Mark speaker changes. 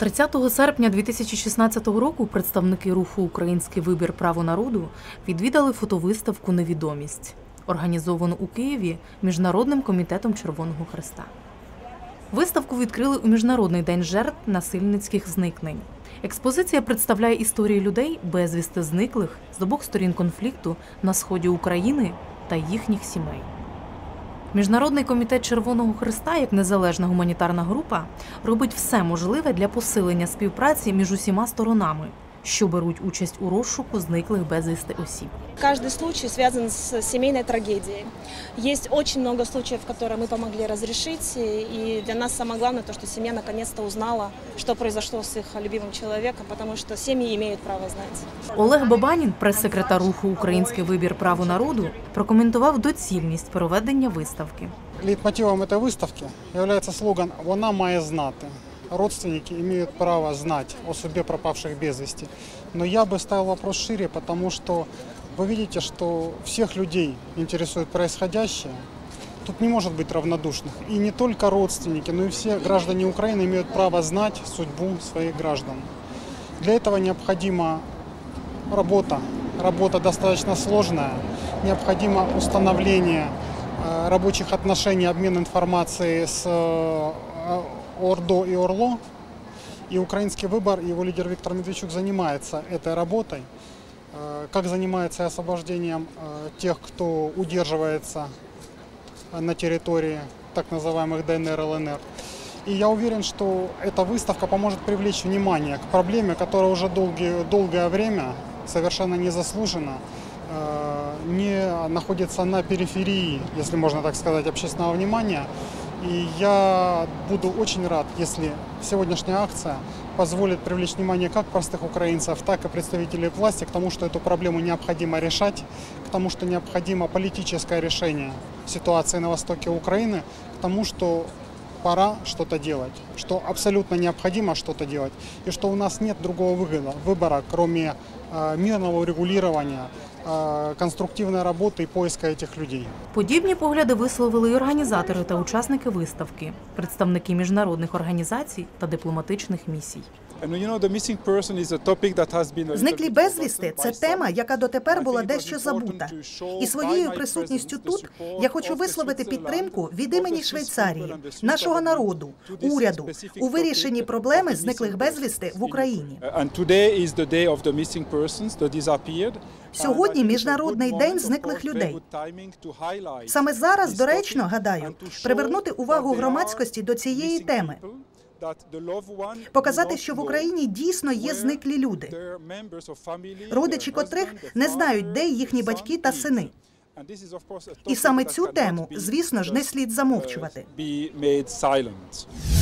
Speaker 1: 30 серпня 2016 року представники руху Український вибір право народу відвідали фотовиставку Невідомість, організовану у Києві Міжнародним комітетом Червоного Хреста. Виставку відкрили у Міжнародний день жертв насильницьких зникнень. Експозиція представляє історії людей, безвісти зниклих з обох сторін конфлікту на сході України та їхніх сімей. Міжнародний комітет Червоного Христа, як незалежна гуманітарна група, робить все можливе для посилення співпраці між усіма сторонами, що беруть участь у розшуку зниклих безвісти осіб.
Speaker 2: Каждый случай связан с семейной трагедией. Есть очень много случаев, которые мы помогли разрешить, и для нас самое главное то, что семья наконец-то узнала, что произошло с их любимым человеком, потому что семьи имеют право знать.
Speaker 1: Олег Бабанін, прес-секретар руху Український вибір право народу, прокоментував доцільність проведення виставки.
Speaker 3: Лейтмотивом этой выставки является слоган «Вона має знати». Родственники имеют право знать о судьбе пропавших без вести. Но я бы ставил вопрос шире, потому что вы видите, что всех людей интересует происходящее. Тут не может быть равнодушных. И не только родственники, но и все граждане Украины имеют право знать судьбу своих граждан. Для этого необходима работа. Работа достаточно сложная. Необходимо установление э, рабочих отношений, обмен информацией с э, ОРДО и ОРЛО. И украинский выбор, его лидер Виктор Медведчук занимается этой работой. Э, Как занимается освобождением э, тех, кто удерживается на территории так называемых ДНР, ЛНР. И я уверен, что эта выставка поможет привлечь внимание к проблеме, которая уже долгие, долгое время совершенно незаслуженно э, не находится на периферии, если можно так сказать, общественного внимания. И я буду очень рад, если сегодняшняя акция позволит привлечь внимание как простых украинцев, так и представителей власти к тому, что эту проблему необходимо решать, к тому, что необходимо политическое решение ситуации на востоке Украины, к тому, что пора что-то делать, что абсолютно необходимо что-то делать, и что у нас нет другого выгода, выбора, кроме мирного урегулирования, э, конструктивной работы и поиска этих людей.
Speaker 1: Подібні погляди висловили й організатори та учасники виставки, представники міжнародних організацій та дипломатичних місій.
Speaker 4: Зниклі безвісти це тема, яка дотепер була дещо забута. І своєю присутністю тут я хочу висловити підтримку від імені Швейцарії, нашого народу, уряду у вирішенні проблеми зниклих безвісти в Україні.
Speaker 5: Сьогодні міжнародний день зниклих людей.
Speaker 4: Саме зараз доречно гадаю привернути увагу громадськості до цієї теми.
Speaker 5: Показати, що в Україні дійсно є зниклі люди, родичі котрих не знають, де їхні батьки та сини.
Speaker 4: І саме цю тему, звісно ж, не слід замовчувати.
Speaker 5: замовчувати.